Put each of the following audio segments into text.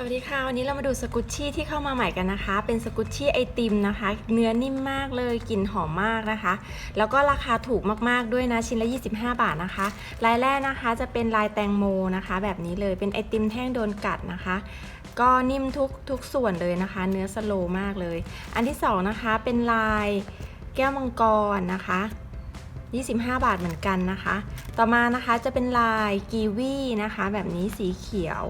สวัสดีค่ะ วันนี้เรามาดูสกุชชี่ที่เข้ามาใหม่กันนะคะ เป็นสกุชชี่ไอติมนะคะ เนื้อนิ่มมากเลยกลิ่นหอมมากนะคะ แล้วก็ราคาถูกมากๆด้วยนะชิ้นละ 25 บาทนะคะลายแรกนะคะจะเป็นลายแตงโมนะคะ แบบนี้เลยเป็นไอติมแท่งโดนกัดนะคะ ก็นิ่มทุกทุกส่วนเลยนะคะ เนื้อสโลมากเลย อันที่สองนะคะเป็นลายแก้วมังกรนะคะ25 บาทเหมือนกันนะคะ ต่อมานะคะจะเป็นลายกีวีนะคะ แบบนี้สีเขียว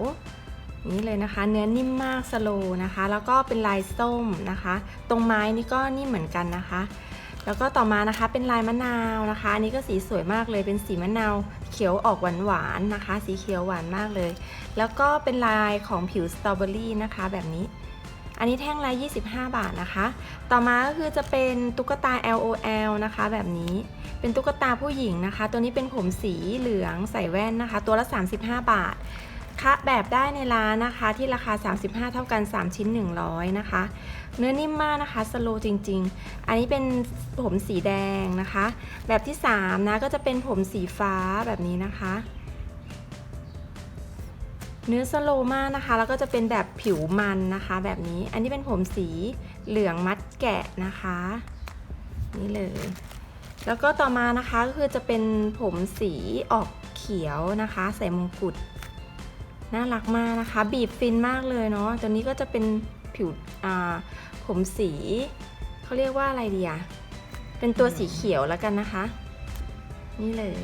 นี่เลยนะคะ เนื้อนิ่มมากสโลนะคะ แล้วก็เป็นลายส้มนะคะ ตรงไม้นี่ก็นิ่มเหมือนกันนะคะ แล้วก็ต่อมานะคะเป็นลายมะนาวนะคะ อันนี้ก็สีสวยมากเลย เป็นสีมะนาวเขียวออกหวานๆนะคะ สีเขียวหวานมากเลย แล้วก็เป็นลายของผิวสตรอเบอรี่นะคะแบบนี้อันนี้แท่งละ25 บาทนะคะ ต่อมาก็คือจะเป็นตุ๊กตา LOL นะคะแบบนี้ เป็นตุ๊กตาผู้หญิงนะคะ ตัวนี้เป็นผมสีเหลืองใส่แว่นนะคะ ตัวละ 35 บาท คะแบบได้ในร้านนะคะ ที่ราคา 35 เท่ากัน 3 ชิ้น 100 นะคะ เนื้อนิ่มมากนะคะสโลจริง ๆ อันนี้เป็นผมสีแดงนะคะ แบบที่ 3 นะก็จะเป็นผมสีฟ้าแบบนี้นะคะ เนื้อสโลมากนะคะ แล้วก็จะเป็นแบบผิวมันนะคะ แบบนี้อันนี้เป็นผมสีเหลืองมัดแกะนะคะ นี่เลย แล้วก็ต่อมานะคะก็คือจะเป็นผมสีออกเขียวนะคะ ใส่มงกุฎ น่ารักมากนะคะ บีบฟินมากเลยเนาะตัวนี้ก็จะเป็นผิวผมสีเขาเรียกว่าอะไรดีอะเป็นตัวสีเขียวแล้วกันนะคะ นี่เลย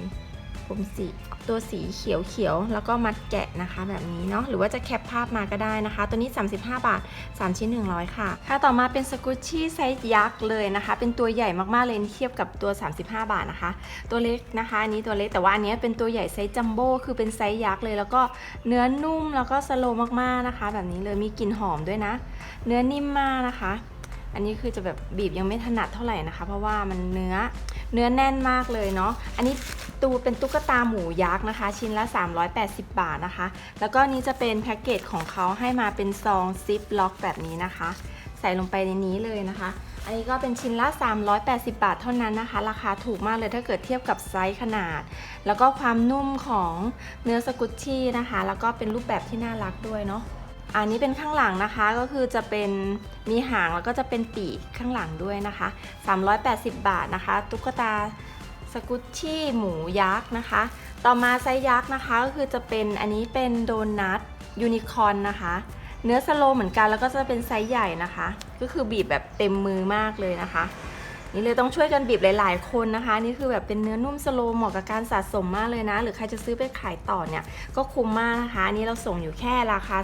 ผมสีตัวสีเขียวเขียวๆแล้วก็มัดแกะนะคะ แบบนี้เนาะหรือว่าจะแคปภาพมาก็ได้นะคะ ตัวนี้ 35 บาท 3 ชิ้น 100 ค่ะ ค่ะ ต่อมาเป็นสกุชชี่ไซส์ยักษ์เลยนะคะ เป็นตัวใหญ่มากๆเลยเทียบกับตัว 35 บาทนะคะ ตัวเล็กนะคะอันนี้ตัวเล็กแต่ว่าอันนี้เป็นตัวใหญ่ไซส์จัมโบ้คือเป็นไซส์ยักษ์เลย แล้วก็เนื้อนุ่มแล้วก็สโลว์มากๆนะคะ แบบนี้เลยมีกลิ่นหอมด้วยนะ เนื้อนิ่มมากนะคะอันนี้คือจะแบบบีบยังไม่ถนัดเท่าไหร่นะคะ เพราะว่ามันเนื้อเนื้อแน่นมากเลยเนาะอันนี้ ตูเป็นตุ๊กตาหมูยักษ์นะคะ ชิ้นละ 380 บาทนะคะ แล้วก็นี้จะเป็นแพ็กเกจของเขาให้มาเป็นซองซิปล็อกแบบนี้นะคะ ใส่ลงไปในนี้เลยนะคะ อันนี้ก็เป็นชิ้นละ 380 บาทเท่านั้นนะคะ ราคาถูกมากเลยถ้าเกิดเทียบกับไซส์ขนาด แล้วก็ความนุ่มของเนื้อสกุชชี่นะคะ แล้วก็เป็นรูปแบบที่น่ารักด้วยเนาะอันนี้เป็นข้างหลังนะคะก็คือจะเป็นมีหางแล้วก็จะเป็นปีกข้างหลังด้วยนะคะ 380 บาทนะคะ ตุ๊กตา สกุชชี่หมูยักษ์นะคะ ต่อมาไซส์ยักษ์นะคะก็คือจะเป็นอันนี้เป็นโดนัทยูนิคอร์นนะคะ เนื้อสโลเหมือนกันแล้วก็จะเป็นไซส์ใหญ่นะคะ ก็คือบีบแบบเต็มมือมากเลยนะคะ นี่เลยต้องช่วยกันบีบหลาย ๆ คนนะคะ นี่คือแบบเป็นเนื้อนุ่มสโลว์เหมาะกับการสะสมมากเลยนะ หรือใครจะซื้อไปขายต่อเนี่ยก็คุ้มมากนะคะนนี้เราส่งอยู่แค่ราคา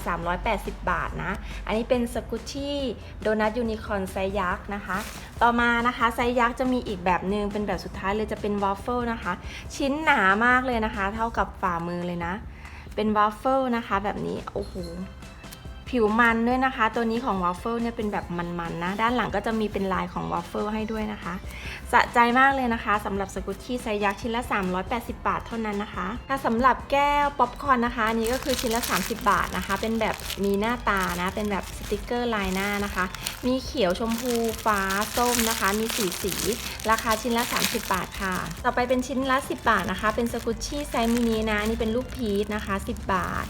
380 บาทนะ อันนี้เป็นสกุชชี่โดนัทยูนิคอร์นไซยักษ์นะคะ ต่อมานะคะไซยักษ์จะมีอีกแบบหนึ่งเป็นแบบสุดท้ายเลยจะเป็นวอฟเฟิลนะคะ ชิ้นหนามากเลยนะคะ เท่ากับฝ่ามือเลยนะ เป็นวอฟเฟิลนะคะ แบบนี้โอ้โห ผิวมันด้วยนะคะ ตัวนี้ของวอฟเฟิลเนี่ยเป็นแบบมันๆนะ ด้านหลังก็จะมีเป็นลายของวอฟเฟิลให้ด้วยนะคะ สะใจมากเลยนะคะสำหรับสกุชชี่ไซส์ยักษ์ชิ้นละ 380 บาทเท่านั้นนะคะถ้าสำหรับแก้วป๊อปคอร์นนะคะนนี้ก็คือชิ้นละ 30 บาทนะคะ เป็นแบบมีหน้าตานะ เป็นแบบสติกเกอร์ลายหน้านะคะ มีเขียวชมพูฟ้าส้มนะคะ มีสีสี ราคาชิ้นละ 30 บาทค่ะ ต่อไปเป็นชิ้นละ 10 บาทนะคะ เป็นสกุชชี่ไซส์มินินะนนี่เป็นลูกพีชนะคะ 10 บาท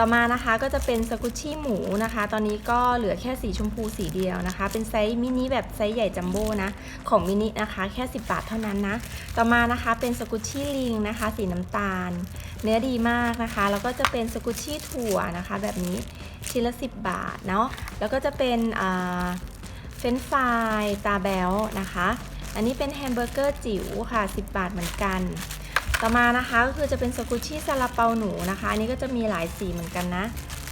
ต่อมานะคะก็จะเป็นสกุชชี่หมูนะคะ ตอนนี้ก็เหลือแค่สีชมพูสีเดียวนะคะ เป็นไซส์มินิแบบไซส์ใหญ่จัมโบ้นะ ของมินินะคะแค่ 10 บาทเท่านั้นนะ ต่อมานะคะเป็นสกุชชี่ลิงนะคะ สีน้ำตาล เนื้อดีมากนะคะ แล้วก็จะเป็นสกุชชี่ถั่วนะคะ แบบนี้ชิ้นละ 10 บาทเนาะ แล้วก็จะเป็นเฟรนฟรายตาแบลนะคะ อันนี้เป็นแฮมเบอร์เกอร์จิ๋วค่ะ 10 บาทเหมือนกัน ต่อมานะคะก็คือจะเป็นสกุชี่ซาลาเปาหนูนะคะ อันนี้ก็จะมีหลายสีเหมือนกันนะ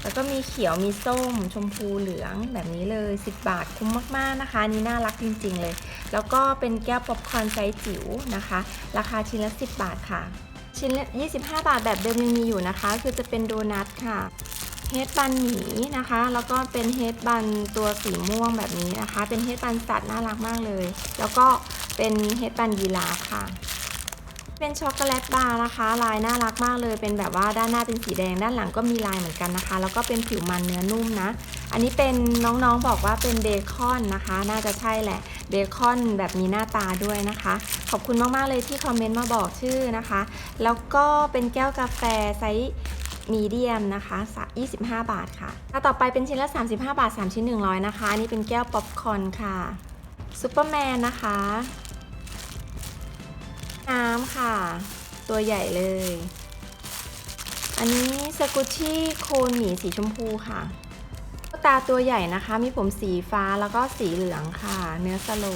แล้วก็มีเขียวมีส้ม ชมพูเหลืองแบบนี้เลย 10 บาทคุ้มมากๆนะคะนนี้น่ารักจริง ๆ เลย แล้วก็เป็นแก้วป๊อปคอร์นไซส์จิ๋วนะคะ ราคาชิ้นละ 10 บาทค่ะ ชิ้นละ25 บาทแบบเดิมยังมีอยู่นะคะ คือจะเป็นโดนัทค่ะเฮดบันหมีนะคะ แล้วก็เป็นเฮดบันตัวสีม่วงแบบนี้นะคะ เป็นเฮดบันสัตว์น่ารักมากเลย แล้วก็เป็นเฮดบันยีราฟค่ะ เป็นช็อกโกแลตบาร์นะคะ ลายน่ารักมากเลย เป็นแบบว่าด้านหน้าเป็นสีแดง ด้านหลังก็มีลายเหมือนกันนะคะ แล้วก็เป็นผิวมันเนื้อนุ่มนะ อันนี้เป็นน้องๆบอกว่าเป็นเบคอนนะคะ น่าจะใช่แหละ เบคอนแบบมีหน้าตาด้วยนะคะ ขอบคุณมากๆเลยที่คอมเมนต์มาบอกชื่อนะคะ แล้วก็เป็นแก้วกาแฟไซส์มีเดียมนะคะ 25 บาทค่ะต่อไปเป็นชิ้นละ 35 บาท 3 ชิ้น 100 นะคะ อันนี้เป็นแก้วป๊อปคอร์นค่ะซูเปอร์แมนนะคะ น้ำค่ะ ตัวใหญ่เลย อันนี้สกุชชี่โคนหมีสีชมพูค่ะตุ๊กตาตัวใหญ่นะคะ มีผมสีฟ้าแล้วก็สีเหลืองค่ะ เนื้อสโล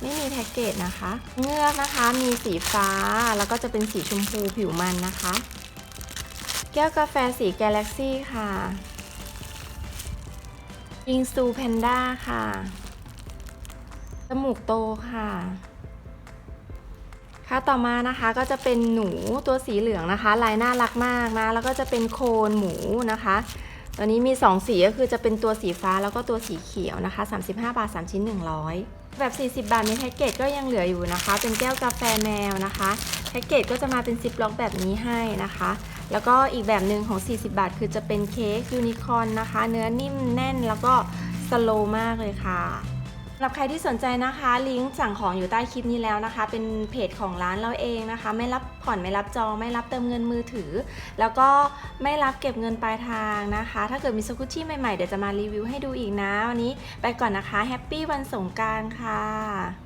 ไม่มีแพ็กเกจนะคะ เงือกนะคะมีสีฟ้าแล้วก็จะเป็นสีชมพูผิวมันนะคะ แก้วกาแฟสีกาแล็กซี่ค่ะยิงซูแพนด้าค่ะจมูกโตค่ะ ค่ะต่อมานะคะก็จะเป็นหนูตัวสีเหลืองนะคะลายน่ารักมากนะแล้วก็จะเป็นโคนหมูนะคะ ตัวนี้มี 2 สีก็คือจะเป็นตัวสีฟ้าแล้วก็ตัวสีเขียวนะคะ 35 บาท 3 ชิ้น 100 แบบ 40 บาทมีแพ็กเกจก็ยังเหลืออยู่นะคะ เป็นแก้วกาแฟแมวนะคะแพ็กเกจก็จะมาเป็นซิปล็อกแบบนี้ให้นะคะ แล้วก็อีกแบบหนึ่งของ 40 บาท คือจะเป็นเค้กยูนิคอร์นนะคะ เนื้อนิ่มแน่นแล้วก็สโลว์มากเลยค่ะ สำหรับใครที่สนใจนะคะ ลิงก์สั่งของอยู่ใต้คลิปนี้แล้วนะคะ เป็นเพจของร้านเราเองนะคะ ไม่รับผ่อนไม่รับจองไม่รับเติมเงินมือถือ แล้วก็ไม่รับเก็บเงินปลายทางนะคะ ถ้าเกิดมีสกุชชี่ใหม่ๆ เดี๋ยวจะมารีวิวให้ดูอีกนะ วันนี้ไปก่อนนะคะแฮปปี้วันสงกรารค่ะ